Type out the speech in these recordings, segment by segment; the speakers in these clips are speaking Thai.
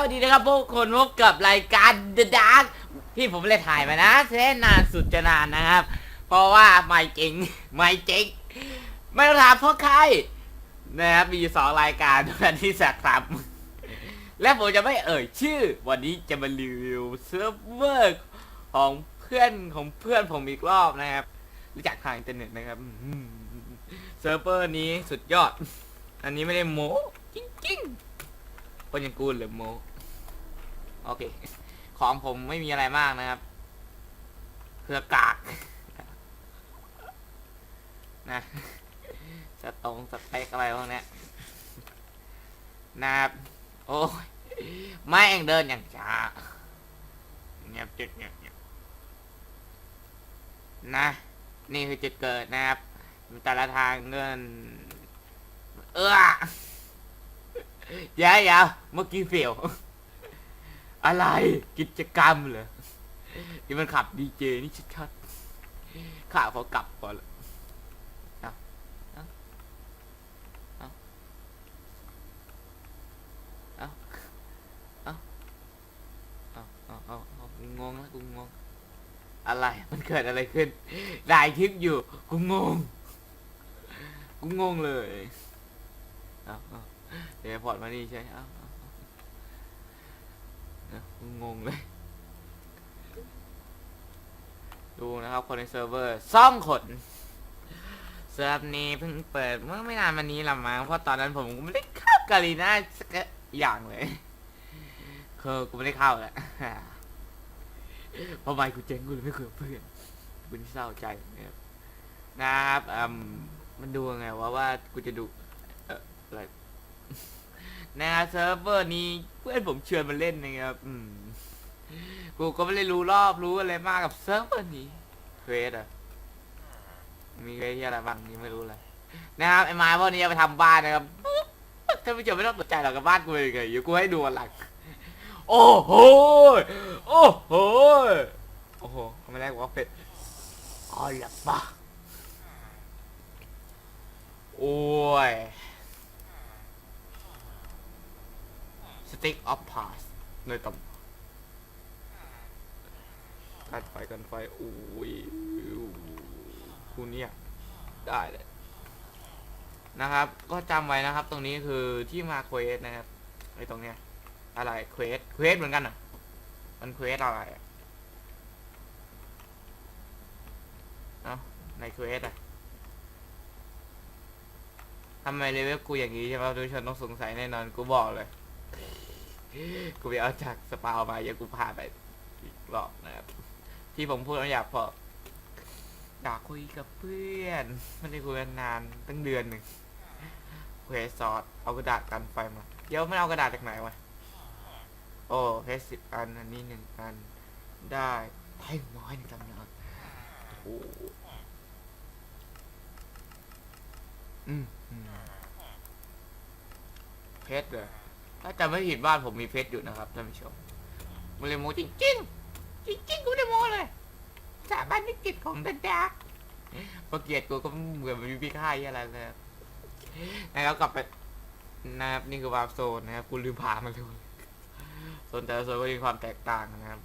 สวัสดีนะครับพวกคนพบกับรายการ The Dark ที่ผมเลยถ่ายมานะแท้นานสุดจะนานนะครับ เพราะว่าไม่เจ๋งไม่เจ๋งไม่ต้องถามเพราะใครนะครับมีอยู่สองรายการวันที่สักครับและผมจะไม่เอ่ยชื่อ วันนี้จะมารีวิวเซิร์ฟเวอร์ของเพื่อนของเพื่อนผมอีกรอบนะครับ รู้จักทางอินเทอร์เน็ตนะครับเซิร์ฟเวอร์นี้สุดยอด อันนี้ไม่ได้โม้จริงๆคนย่างกูเหรือโม้ โอเค ของผมไม่มีอะไรมากนะครับเพื่อกาก นะสตรงสเต็กอะไรพวกนี้นะครับโอ้ยไม่เองเดินอย่างช้าเงียบจุดเงียบเงียบนะ นี่คือจุดเกิดนะครับแต่ละทางเงิน เออเดี๋ยวเดี๋ยวเมื่อกี้เฟียว อะไรกิจกรรมเหรอนี่มันขับดีเจนี่ชัดๆข้าขอกลับก่อนละงงแล้วกูงง อะไรมันเกิดอะไรขึ้นถ่ายคลิปอยู่กูงงกูงงเลยเอาเอาเดี๋ยวพอร์ตมานี่ใช่เอา เอาเอาเอากูงงเลย ดูนะครับ คนในเซิร์ฟเวอร์ซ่องขนเซิร์ฟนี้เพิ่งเปิดเมื่อไม่นานมานี้ละมั้งเพราะตอนนั้นผมก็ไม่ได้เข้ากาลีน่าสักอย่างเลยคือกูไม่ได้เข้าแหละเพราะไม่กูเจ๊งกูเลยไม่คุยกับเพื่อนกูนี่เศร้าใจนะครับนะครับอืมมันดูยังไงวะว่ากูจะดูเอออะไร นะครับเซิร์ฟเวอร์นี้เพื่อนผมเชิญมาเล่นนะครับอืมกูก็ไม่ได้รู้รอบรู้อะไรมากกับเซิร์ฟเวอร์นี้เควสอะมีเควสที่อะไรบ้างนี่ไม่รู้เลยนะครับไอ้ไม้พวกนี้เอาไปทำบ้านนะครับท่านผู้ชมไม่ต้องสนใจหรอกกับบ้านกูเลยไงเดี๋ยวกูให้ดูหลังโอ้โหโอ้โหโอ้โหทำไมแรกบอกว่าเป็ดอ๋อเหรอปะโอ้ย สติ๊กออฟพาสในตำกันไฟกันไฟโอ้ยคุณเนี่ยได้เลยนะครับ ก็จำไว้นะครับ ตรงนี้คือที่มาเควสนะครับไอ้ตรงเนี้ย อะไรเควสเควสเหมือนกันอะ มันเควสอะไรอะเอ้าในเควสอะทำไมเลเวลกูอย่างนี้ใช่ไหมทุกคนต้องสงสัยแน่นอนกูบอกเลย กูไปเอาจากสปาวมาอย่ากูพาไปอีกรอบนะครับ ที่ผมพูดแล้วอยากพออยากคุยกับเพื่อนไม่ได้คุยกันนานตั้งเดือนหนึ่งเควสซอสเอากระดาษกันไฟมา เดี๋ยวไม่เอากระดาษจากไหนวะ โอ้เพชรสิบอันอันนี้หนึ่งอัน ได้ไพ่น้อยในตำนานโอ้อืมเพชรเลย ถ้าจำไม่ผิดบ้านผมมีเพชรอยู่นะครับท่านผู้ชมมันเลโมจริงจริงจริงจริงกูได้โมเลยสาบานนิกิจของดันดาพอเกียรติกูก็เหมือนมีพี่ค่ายอะไรเลยนะครับกลับไปนะครับนี่คือวาร์ปโซนนะครับกูลืมพามันเลยโซนแต่ละโซนก็มีความแตกต่างนะครับ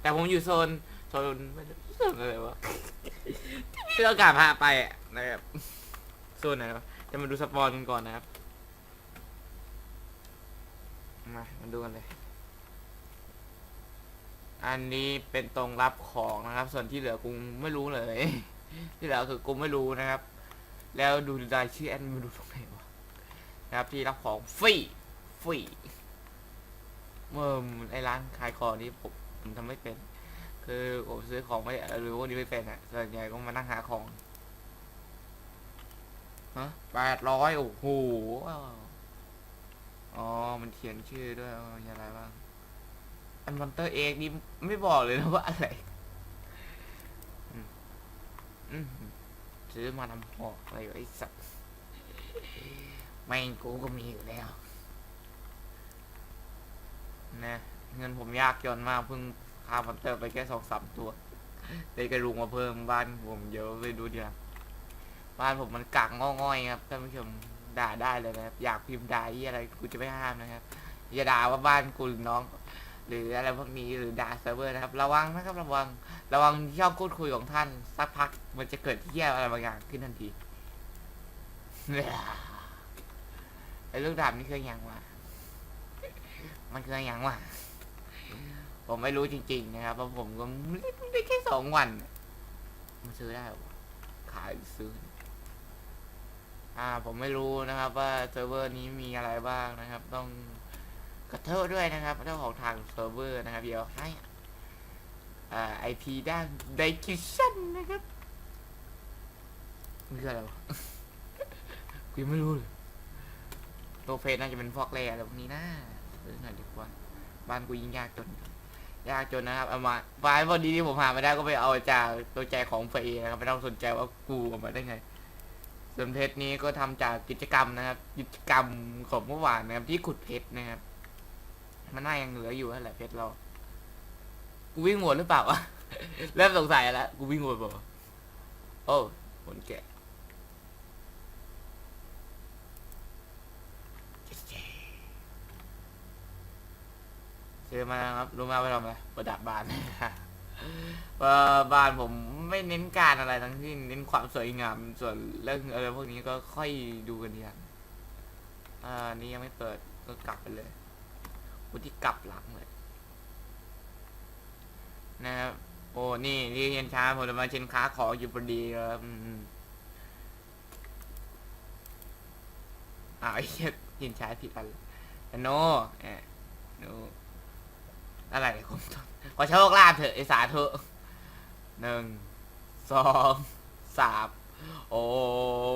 แต่ผมอยู่โซนโซนไม่รู้โซนอะไรวะที่เรากาพาไปนะครับโซนไหนวะจะมาดูสปอนกันก่อนนะครับ มา มาดูกันเลย อันนี้เป็นตรงรับของนะครับ ส่วนที่เหลือกูไม่รู้เลย ที่เหลือคือกูไม่รู้นะครับ แล้วดูรายชื่อแอดมินดูตรงไหนวะนะครับที่รับของฟรีฟรีเมื่อไอร้านขายของนี้ผมผมทำไม่เป็น คือผมซื้อของไม่หรือว่านี้ไม่เป็นอะส่วนใหญ่ก็มานั่งหาของฮะแปดร้อยโอ้โห อ๋อ มันเขียนชื่อด้วยมีอะไรบ้าง อันมอนเตอร์เอ็กนี่ไม่บอกเลยนะว่าอะไรอืมอืมซื้อมาทำหอกอะไรไอ้สัตว์ไม่งกูก็มีอยู่แล้ว นะ เงินผมยากจนมากเพิ่งพาพันเตอร์ไปแค่สองสามตัวเลยกระลุงมาเพิ่มบ้านผมเยอะไปดูเดียวบ้านผมมันกากง่อยๆครับท่านผู้ชม ด่าได้เลยนะครับ อยากพิมพ์ด่าที่อะไรกูจะไม่ห้ามนะครับ อย่าด่าว่าบ้านกูหรือน้อง หรืออะไรพวกนี้หรือด่าเซิร์ฟเวอร์นะครับ ระวังนะครับระวัง ระวังที่ชองพูดคุยของท่าน สักพักมันจะเกิดที่แย่อะไรบางอย่างขึ้นทันทีไอ้ลูกดาบนี่คืออย่างวะมันคืออย่างวะผมไม่รู้จริง ๆ นะครับเพราะผมก็ได้แค่สองวัน มันซื้อได้ขายซื้อ อ่าผมไม่รู้นะครับว่าเซิร์ฟเวอร์นี้มีอะไรบ้างนะครับ ต้องขอโทษด้วยนะครับเจ้าของทางเซิร์ฟเวอร์นะครับ เดี๋ยวให้อ่า IP ด้าน description นะครับมันคืออะไรวะกูไม่รู้เลยโลเฟสน่าจะเป็นพวกแร่อะไรพวกนี้นะซื้อหน่อยดีกว่าบ้านกูยิ่งยากจน ยากจนนะครับเอามาไฟล์พอดีที่ผมหาไม่ได้ก็ไปเอาจากตัวใจของเฟย์นะครับไม่ต้องสนใจว่ากูเอามาได้ไง ส่วนเพชรนี้ก็ทำจากกิจกรรมนะครับ กิจกรรมของเมื่อวานนะครับ ที่ขุดเพชรนะครับ มันน่ายังเหลืออยู่แหละเพชรเรา กูวิ่งหมดหรือเปล่าวะเริ่มสงสัยแล้วกูวิ่งหมดเปล่าโอ้คนแก่ซื้อมาครับรู้มว่าทำอะไรประดับบ้าน เอ่อบ้านผมไม่เน้นการอะไรทั้งสิ้นเน้นความสวยงาม ส่วนเรื่องอะไรพวกนี้ก็ค่อยดูกันทีหลังอ่านี่ยังไม่เปิดก็กลับไปเลยกูที่กลับหลังเลยนะครับโอ้นี่ที่เย็นช้าผมจะมาเชนค้าของอยู่พอดีครับอืมอ้าวไอ้เหี้ยเย็นช้าผิดอันแต่โนเอะโน อะไรของขอโชคลาภเถอะไอสาเถอะหนึ่งสองสามโอ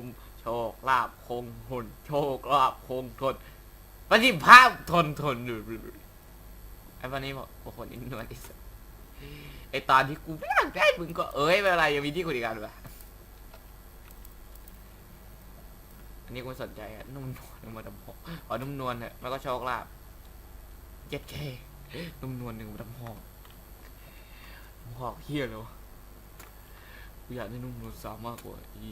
ม โชคลาภคงทนโชคลาภคงทนปฏิภาพทนทนดูไอ้วันนี้บอกโอ้โหนี่นวลที่สุดไอตอนที่กูไม่อยากได้มึงก็เอ้ยไม่เป็นไรยังมีที่คุยกันวยอันนี้กูสนใจอะนุ่มนวลมาดำหกขอนุ่มนวลเถอะแล้วก็โชคลาภเจ็ดเค นุ่มนวลหนึ่งน้ำหอมน้ำหอมเฮี้ยเลยวะกูอยากได้นุ่มนวลสาวมากกว่าอี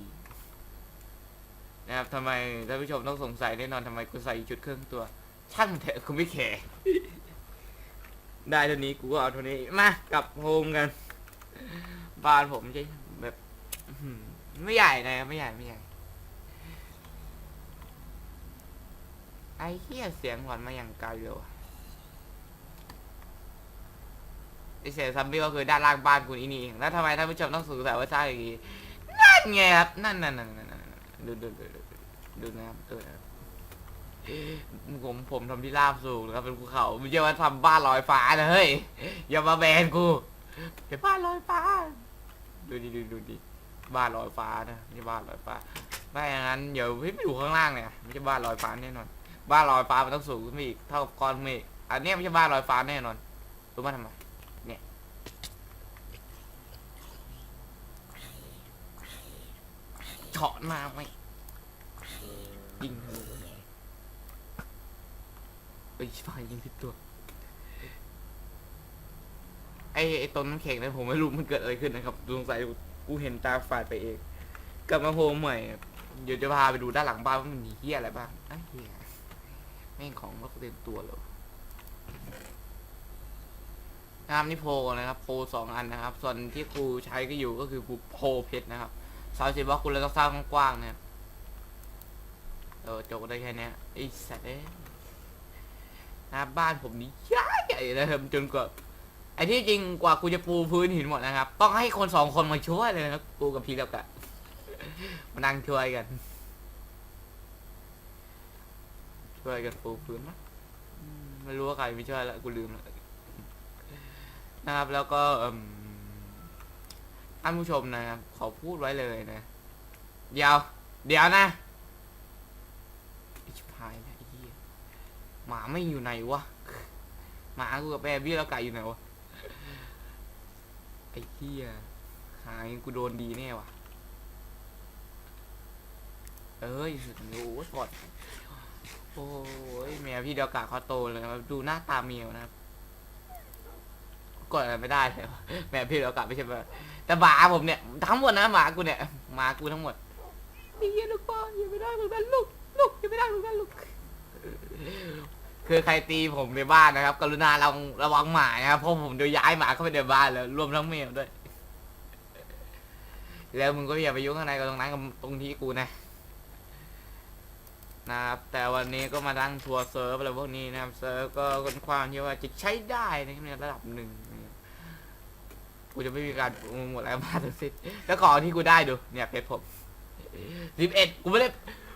นะครับทำไมท่านผู้ชมต้องสงสัยแน่นอนทำไมกูใส่ชุดเครื่องตัว ช่างมันเถอะกูไม่แคร์ได้เท่านี้กูก็เอาเท่านี้มากลับโฮมกัน บ้านผมใช่แบบไม่ใหญ่นะไม่ใหญ่ไม่ใหญ่ไอ้เหี้ยเสียงหวานมาอย่างไกลเลยว่ะ ไอเสียซัมบี้ก็คือด้านล่างบ้านคุณอีนี่เองแล้วทำไมท่านผู้ชมต้องสงสัยว่าใช่อย่างงี้นั่นไงครับนั่นนั่นนั่นนั่นดูดูดูดูดูนะครับเออนะครับผมผมทำที่ราบสูงนะครับเป็นภูเขาไม่ใช่ว่าทำบ้านลอยฟ้านะเฮ้ยอย่ามาแบนกูเป็นบ้านลอยฟ้า ดูดิดูดูดิบ้านลอยฟ้านะไม่บ้านลอยฟ้าไม่อย่างนั้นเดี๋ยวพี่อยู่ข้างล่างเนี่ยไม่ใช่บ้านลอยฟ้าแน่นอน บ้านลอยฟ้ามันต้องสูงขึ้นไปอีกเท่ากับก้อนเมฆอันนี้ไม่ใช่บ้านลอยฟ้าแน่นอนรู้มาทำไม เฉาะหน้าไม่ยิงทะลุเอ้ยชิบหายยิงผิดตัว ไอ้ไอ้ตนน้ำแข็งนั้นผมไม่รู้มันเกิดอะไรขึ้นนะครับสงสัยกูเห็นตาฝาดไปเอง กลับมาโฮมใหม่ เดี๋ยวจะพาไปดูด้านหลังบ้านว่ามันมีเฮียอะไรบ้างไอ้เฮียแม่งของก็เต็มตัวเลยนะครับนี่โพนะครับโพสองอันนะครับ ส่วนที่ครูใช้ก็อยู่ก็คือโพเพชรนะครับ สามสิบบล็อกคุณเลยต้องสร้างกว้างๆนะครับเออจบได้แค่นี้ไอ้สัตว์เอ้ยนะครับบ้านผมนี่ใหญ่ใหญ่นะครับจนกว่าไอ้ที่จริงกว่ากูจะปูพื้นหินหมดนะครับ ต้องให้คนสองคนมาช่วยเลยนะครับกูกับพี่แล้วกะมานั่งช่วยกัน ช่วยกันปูพื้นมั้งอืมไม่รู้ว่าใครไม่ช่วยล้วกูลืมล้วนะครับแล้วก็อ่ม ท่านผู้ชมนะครับขอพูดไว้เลยนะ เดี๋ยว เดี๋ยวนะไอชิบหายแล้วไอ้เหี้ยหมาไม่อยู่ไหนวะหมากูกับแบบี้แล้วไก่อยู่ไหนวะไอ้เหี้ยหายกูโดนดีแน่วะเอ้ยสุดโอ้ยปอดโอ้ยแมวพี่เดียวกาเขาโตเลยครับดูหน้าตาเมียวนะครับกดอะไรไม่ได้เลยแมวพี่เดียวกาไม่ใช่ไหม แต่หมาผมเนี่ยทั้งหมดนะหมากูเนี่ยหมากูทั้งหมดนี่ลูกป้อนอย่าไม่ได้เหมือนกันลูกลูกอย่าไม่ได้เหมือนกันลูกคือใครตีผมในบ้านนะครับ กรุณาระวังระวังหมานะครับเพราะผมโดนย้ายหมาเข้าไปในบ้านแล้วรวมทั้งแมวด้วย แล้วมึงก็อย่าไปยุ่งข้างในกับตรงนั้นกับตรงที่กูนะนะครับแต่วันนี้ก็มาตั้งทัวร์เซิร์ฟอะไรพวกนี้นะครับเซิร์ฟก็ค่อนข้างที่ว่าจะใช้ได้นะครับในระดับหนึ่งนะครับ กูจะไม่มีการโปรโมทอะไรมากทั้งสิ้นแล้วของที่กูได้ดู เนี่ยเพชรผมสิบเอ็ดกูไม่ได้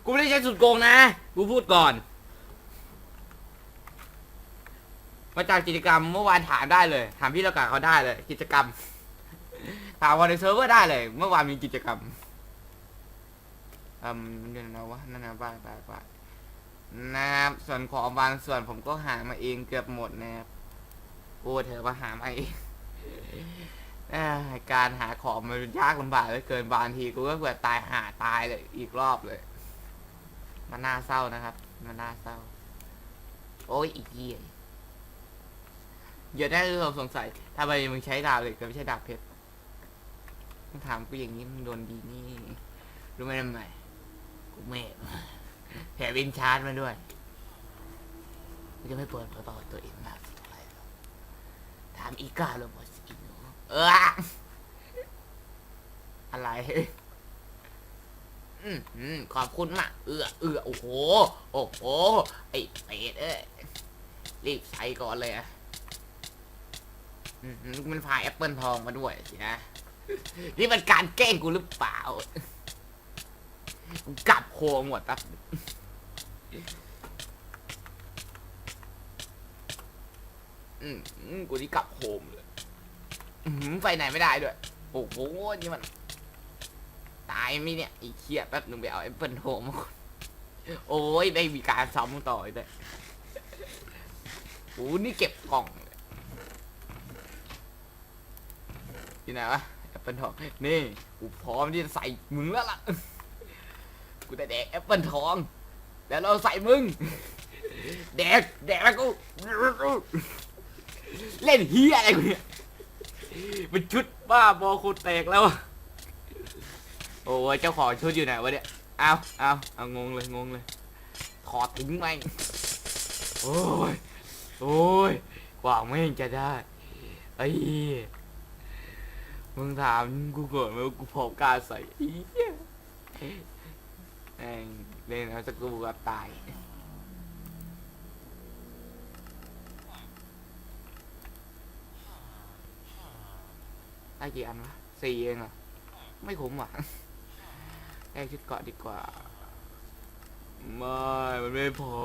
กูไม่ได้ใช้สุดโกงนะ กูพูดก่อน มาจากกิจกรรมเมื่อวานถามได้เลย ถามพี่ละกาเขาได้เลย กิจกรรม ถามวันในเซิร์ฟเวอร์ได้เลย เมื่อวานมีกิจกรรมอืมเดี๋ยวนะวะนั่นนะบ้าบ้าบ้านะครับส่วนของบางส่วนผมก็หามาเองเกือบหมดนะครับโอ้เธอมาหามาเอง การหาของมันยากลำบากเหลือเกินบางทีกูก็เผื่อตายหาตายเลยอีกรอบเลย มันน่าเศร้านะครับ มันน่าเศร้า โอ้ยอีกเหี้ยเดี๋ยวได้เราสงสัยทำไมมึงใช้ดาบเหล็กแต่ไม่ใช่ดาบเพชรมึงถามกูอย่างนี้มึงโดนดีนี่รู้ไหมทำไมกูเมฟแถมวินชาร์จมาด้วยกูจะไม่เปิดเผยประวัติตัวเองมากสักเท่าไรถามอีกาโรบอสอีหนู เอออะไรอืมอืมขอบคุณมาก เอือเอือโอ้โห โอ้โห ไอ้เป็ดเอ้ย รีบใส่ก่อนเลยอะอืมมันพาแอปเปิลทองมาด้วยสินะ นี่มันการแกล้งกูหรือเปล่า กูกลับโคหมดปั๊บอืมอืมกูนี่กลับโฮมเลย อืมไปไหนไม่ได้ด้วย โอ้โห นี่มัน ตายไหมเนี่ยไอีเคียแป๊บหนึ่งไปเอาแอปเปิลโฮมมาก่อนโอ้ยได้มีการซ้ำต่ออีกด้วยโอ้นี่เก็บกล่องเลยที่ไหนวะแอปเปิลทองนี่กูพร้อมที่จะใส่มึงแล้วล่ะ กูจะแดกแอปเปิลทอง แล้วเราใส่มึง แดก แดกแล้วกู เล่นเฮียอะไรกูเนี่ย มันชุดบ้าบอคูแตกแล้ว โอ้ยเจ้าของชุดอยู่ไหนวะเนี่ยเอาเอาเอางงเลยงงเลยถอดทิ้งไหมโอ้ยโอ้ยกว่าไม่งจะได้ไอ้มึงถามกูก่อนว่ากูพอกล้าใส่ไอ้เหี้ยแม่งเล่นเอาสักกูกับตาย ได้กี่อันวะสี่เองเหรอไม่คุ้มว่ะแลกชุดเกาะดีกว่า ไม่ มันไม่พอ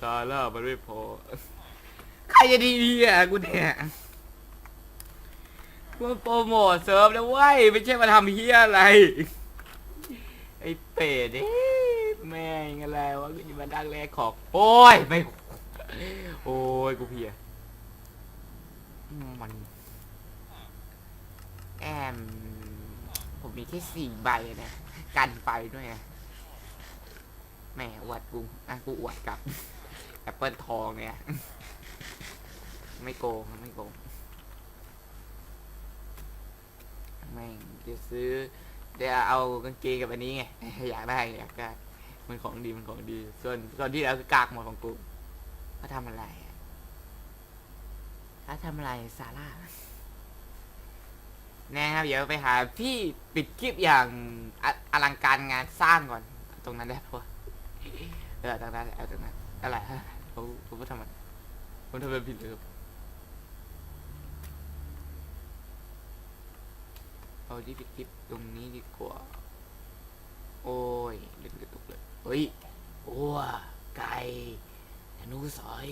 ซาร่า มันไม่พอ ใครจะดีอะกูเนี่ยกูมาโปรโมทเซิร์ฟแล้วเว้ย ไม่ใช่มาทำเฮียอะไร ไอ้เป็ดเอ้แม่งอะไรวะกูจะมาดังแรกของ โอ้ย ไม่ โอ้ย กูเพลียมัน แอม ผมมีแค่สี่ใบนะกันไฟด้วยนะแหมอวดกูอะกูอวดกลับแอปเปิลทองเนี่ย ไม่โกงไม่โกงแม่งจะซื้อเดี๋ยวเอากางเกงกับอันนี้ไงอยากได้อยากได้มันของดีมันของดี ส่วนส่วนที่แล้วคือกากหมดของกูเขาทำอะไรอะเขาทำอะไรซาร่า นะครับ เดี๋ยวไปหาพี่ปิดคลิปอย่างออลังการงานสร้างก่อน ตรงนั้นได้ปะเออตรงนั้นเอาตรงนั้นอะไรฮะเขาเขาพูดทำไมผมทำเป็นผิดเลยครับเอาที่ปิดคลิปตรงนี้ดีกว่า โอ้ยเล่นกระตุกเลยเฮ้ยโอ้ไก่อนุสอย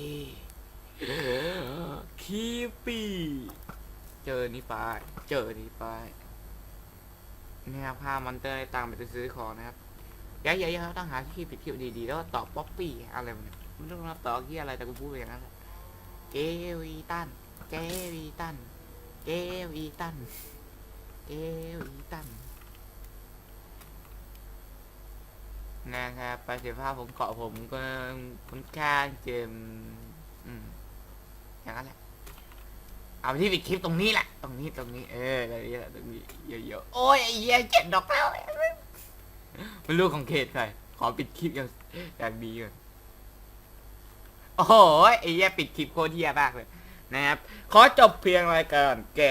คีปี้ เจอนี่ไปเจอนี่ไปนี่ครับพามอนเตอร์ไตังไปซื้อของนะครับเยอะๆต้องหาที่ปิดคลิปดีๆ แล้วตอบป๊อปปี้อะไรมันยไม่รู้นะตอบที่อะไรแต่กูพูดไปอย่างนั้นแหละเกวีตันเกวีตันเกวีตันเกวีตันนะครับประสิทธิภาพผมเกาะผมก็ค่อนข้างเจม อืมอย่างนั้นแหละ เอาที่ปิดคลิปตรงนี้แหละ ตรงนี้ตรงนี้เออตรงนี้แหละตรงนี้เยอะๆโอ้ยไอ้เหี้ยเจ็ดดอกแล้วเป็นลูกของเขตใครขอปิดคลิปอย่างอย่างดีก่อนโอ้โหไอ้เหี้ยปิดคลิปโคตรเหี้ยมากเลยนะครับ ขอจบเพียงรายการแก